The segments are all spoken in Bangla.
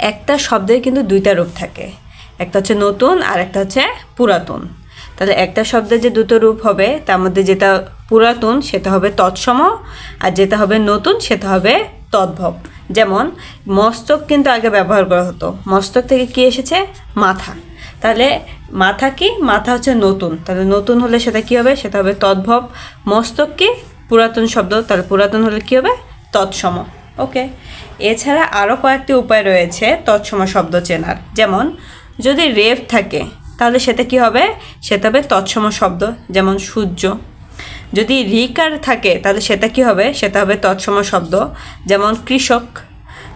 একটা শব্দের কিন্তু দুইটা রূপ থাকে। একটা হচ্ছে নতুন আর একটা হচ্ছে পুরাতন। তাহলে একটা শব্দের যে দুটো রূপ হবে, তার মধ্যে যেটা পুরাতন সেটা হবে তৎসম আর যেটা হবে নতুন সেটা হবে তদ্ভব। যেমন মস্তক কিন্তু আগে ব্যবহার করা হতো। মস্তক থেকে কি এসেছে? মাথা। তাহলে মাথা কি? মাথা হচ্ছে নতুন। তাহলে নতুন হলে সেটা কি হবে? সেটা হবে তদ্ভব। মস্তক কি? পুরাতন শব্দ। তাহলে পুরাতন হলে কি হবে? তৎসম। ওকে এছাড়া আরও কয়েকটি উপায় রয়েছে তৎসম শব্দ চেনার। যেমন, যদি রেফ থাকে, তাহলে সেটা কি হবে? সেটা হবে তৎসম শব্দ, যেমন সূর্য। যদি রিকার থাকে, তাহলে সেটা কি হবে? সেটা হবে তৎসম শব্দ, যেমন কৃষক।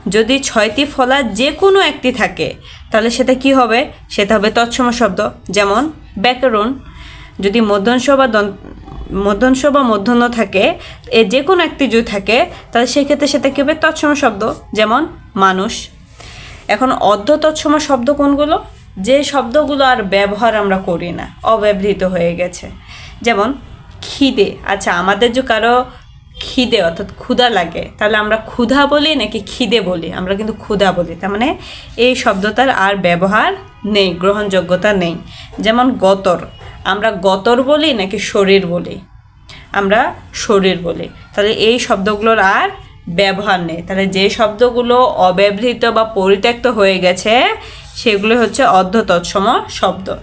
যদি ছয়টি ফলা যে কোনো একটি থাকে, তাহলে সেটা কি হবে? সেটা হবে তৎসম শব্দ, যেমন ব্যাকরণ। যদি মধ্যাংশ বা মধ্যাংশ বা মধ্যাহ্ন থাকে, এ যে কোনো একটি যদি থাকে, তাহলে সেক্ষেত্রে সেটা কি হবে? তৎসম শব্দ, যেমন মানুষ। এখন অর্ধ তৎসম শব্দ কোনগুলো? যে শব্দগুলো আর ব্যবহার আমরা করি না, অব্যবহৃত হয়ে গেছে। যেমন খিদে আচ্ছা আমাদের যে কারও খিদে অর্থাৎ ক্ষুধা লাগে, তাহলে আমরা ক্ষুধা বলি নাকি খিদে বলি? আমরা কিন্তু ক্ষুধা বলি, তার মানে এই শব্দটার আর ব্যবহার নেই, গ্রহণযোগ্যতা নেই। যেমন গতর আমরা গতর বলি নাকি শরীর বলি? আমরা শরীর বলি। তাহলে এই শব্দগুলোর আর ব্যবহার নেই। তাহলে যে শব্দগুলো অব্যবহৃত বা পরিত্যক্ত হয়ে গেছে, সেগুলো হচ্ছে অর্ধ তৎসম শব্দ।